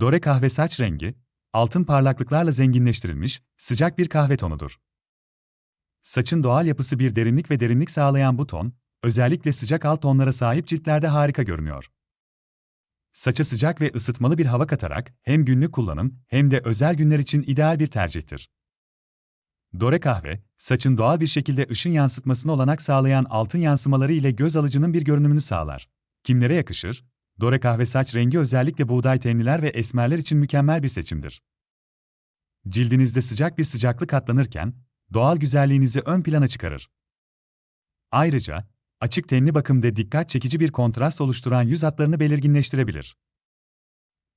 Dore kahve saç rengi, altın parlaklıklarla zenginleştirilmiş, sıcak bir kahve tonudur. Saçın doğal yapısı bir derinlik ve derinlik sağlayan bu ton, özellikle sıcak alt tonlara sahip ciltlerde harika görünüyor. Saça sıcak ve ısıtmalı bir hava katarak hem günlük kullanım hem de özel günler için ideal bir tercihtir. Dore kahve, saçın doğal bir şekilde ışın yansıtmasına olanak sağlayan altın yansımaları ile göz alıcının bir görünümünü sağlar. Kimlere yakışır? Dore kahve saç rengi özellikle buğday tenliler ve esmerler için mükemmel bir seçimdir. Cildinizde sıcak bir sıcaklık katlanırken, doğal güzelliğinizi ön plana çıkarır. Ayrıca, açık tenli bakımda dikkat çekici bir kontrast oluşturan yüz hatlarını belirginleştirebilir.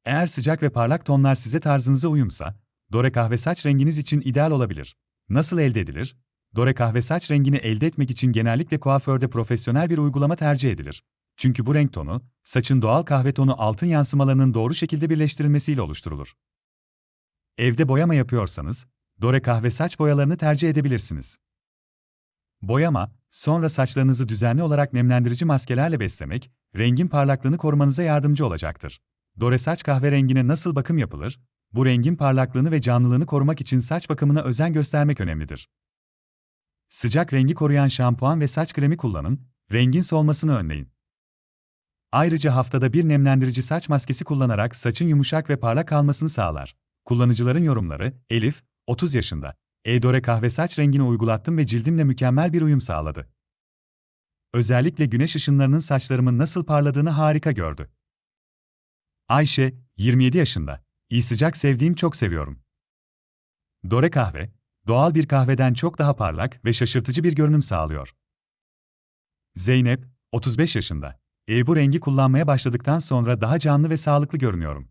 Eğer sıcak ve parlak tonlar size tarzınıza uyumsa, Dore kahve saç renginiz için ideal olabilir. Nasıl elde edilir? Dore kahve saç rengini elde etmek için genellikle kuaförde profesyonel bir uygulama tercih edilir. Çünkü bu renk tonu, saçın doğal kahve tonu altın yansımalarının doğru şekilde birleştirilmesiyle oluşturulur. Evde boyama yapıyorsanız, Dore kahve saç boyalarını tercih edebilirsiniz. Boyama, sonra saçlarınızı düzenli olarak nemlendirici maskelerle beslemek, rengin parlaklığını korumanıza yardımcı olacaktır. Dore saç kahverengine nasıl bakım yapılır? Bu rengin parlaklığını ve canlılığını korumak için saç bakımına özen göstermek önemlidir. Sıcak rengi koruyan şampuan ve saç kremi kullanın, rengin solmasını önleyin. Ayrıca haftada bir nemlendirici saç maskesi kullanarak saçın yumuşak ve parlak kalmasını sağlar. Kullanıcıların yorumları, Elif, 30 yaşında. Eidore kahve saç rengini uygulattım ve cildimle mükemmel bir uyum sağladı. Özellikle güneş ışınlarının saçlarımın nasıl parladığını harika gördü. Ayşe, 27 yaşında. İyi sıcak sevdiğim çok seviyorum. Dore kahve, doğal bir kahveden çok daha parlak ve şaşırtıcı bir görünüm sağlıyor. Zeynep, 35 yaşında. E bu rengi kullanmaya başladıktan sonra daha canlı ve sağlıklı görünüyorum.